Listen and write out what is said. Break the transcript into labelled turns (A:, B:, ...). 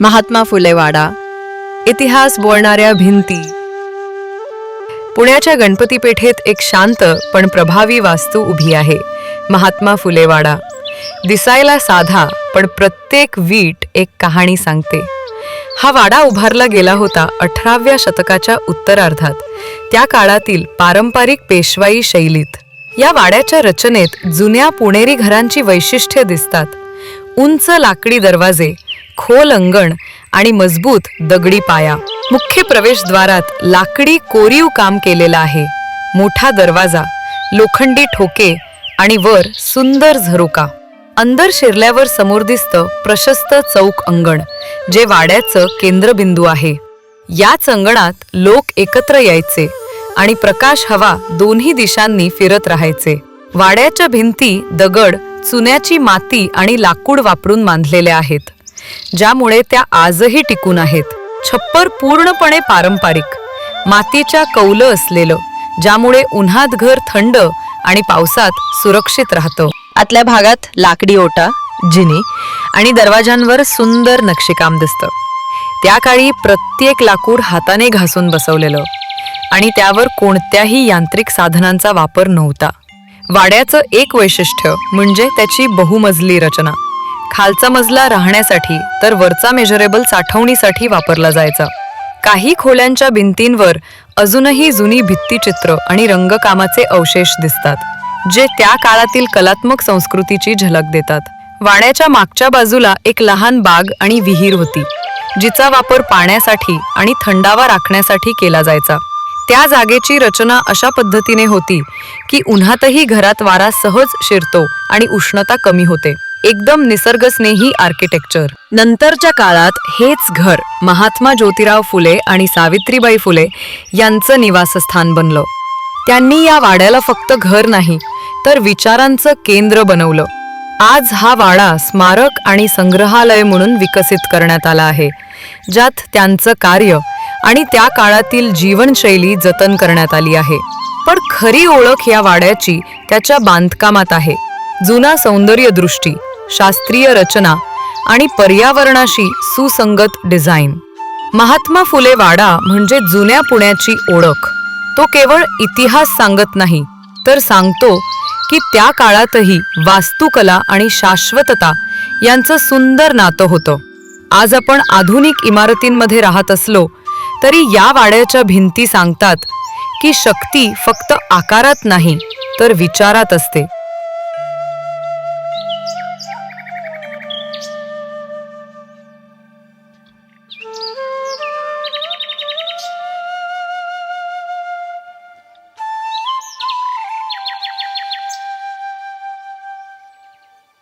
A: महात्मा फुले वाडा इतिहास बोलणाऱ्या भिंती. पुण्याच्या गणपती पेठेत एक शांत पण प्रभावी वास्तू उभी आहे महात्मा फुले वाडा दिसायला साधा पण प्रत्येक वीट एक कहाणी सांगते. हा वाडा उभारला गेला होता अठराव्या शतकाच्या उत्तरार्धात. त्या काळातील पारंपरिक पेशवाई शैलीत. या वाड्याच्या रचनेत जुन्या पुणेरी घरांची वैशिष्ट्ये दिसतात. उंच लाकडी दरवाजे खोल अंगण आणि मजबूत दगडी पाया. मुख्य प्रवेशद्वारात लाकडी कोरीव काम केलेलं आहे. मोठा दरवाजा लोखंडी ठोके आणि वर सुंदर झरोका. अंदर शिरल्यावर समोर दिसतं प्रशस्त चौक अंगण जे वाड्याचं केंद्रबिंदू आहे. याच अंगणात लोक एकत्र यायचे. आणि प्रकाश हवा दोन्ही दिशांनी फिरत राहायचे. वाड्याच्या भिंती दगड चुन्याची माती आणि लाकूड वापरून बांधलेल्या आहेत ज्यामुळे त्या आजही टिकून आहेत. छप्पर पूर्णपणे पारंपरिक. मातीच्या कौलं असलेलं ज्यामुळे उन्हात घर थंड आणि पावसात सुरक्षित राहतं. आतल्या भागात लाकडी ओटा जिनी आणि दरवाजांवर सुंदर नक्षीकाम दिसतं. त्या काळी प्रत्येक लाकूड हाताने घासून बसवलेलं. आणि त्यावर कोणत्याही यांत्रिक साधनांचा वापर नव्हता. वाड्याचं एक वैशिष्ट्य म्हणजे त्याची बहुमजली रचना. खालचा मजला राहण्यासाठी तर वरचा मेजरेबल साठवणीसाठी वापरला जायचा. काही खोल्यांच्या भिंतींवर अजूनही जुनी भित्तिचित्र आणि रंगकामाचे अवशेष दिसतात जे त्या काळातील कलात्मक संस्कृतीची झलक देतात. वाड्याच्या मागच्या बाजूला एक लहान बाग आणि विहीर होती जिचा वापर पाण्यासाठी आणि थंडावा राखण्यासाठी केला जायचा. त्या जागेची रचना अशा पद्धतीने होती की उन्हातही घरात वारा सहज शिरतो आणि उष्णता कमी होते. एकदम निसर्गस्नेही आर्किटेक्चर. नंतरच्या काळात हेच घर महात्मा ज्योतिराव फुले आणि सावित्रीबाई फुले यांचं निवासस्थान बनलं. त्यांनी या वाड्याला फक्त घर नाही तर विचारांचं केंद्र बनवलं. आज हा वाडा स्मारक आणि संग्रहालय म्हणून विकसित करण्यात आला आहे ज्यात त्यांचं कार्य आणि त्या काळातील जीवनशैली जतन करण्यात आली आहे. पण खरी ओळख या वाड्याची त्याच्या बांधकामात आहे. जुना सौंदर्यदृष्टी शास्त्रीय रचना आणि पर्यावरणाशी सुसंगत डिझाईन. महात्मा फुले वाडा म्हणजे जुन्या पुण्याची ओळख. तो केवळ इतिहास सांगत नाही तर सांगतो की त्या काळातही वास्तुकला आणि शाश्वतता यांचं सुंदर नातं होतं. आज आपण आधुनिक इमारतींमध्ये राहत असलो तरी या वाड्याच्या भिंती सांगतात की शक्ती फक्त आकारात नाही तर विचारात असते.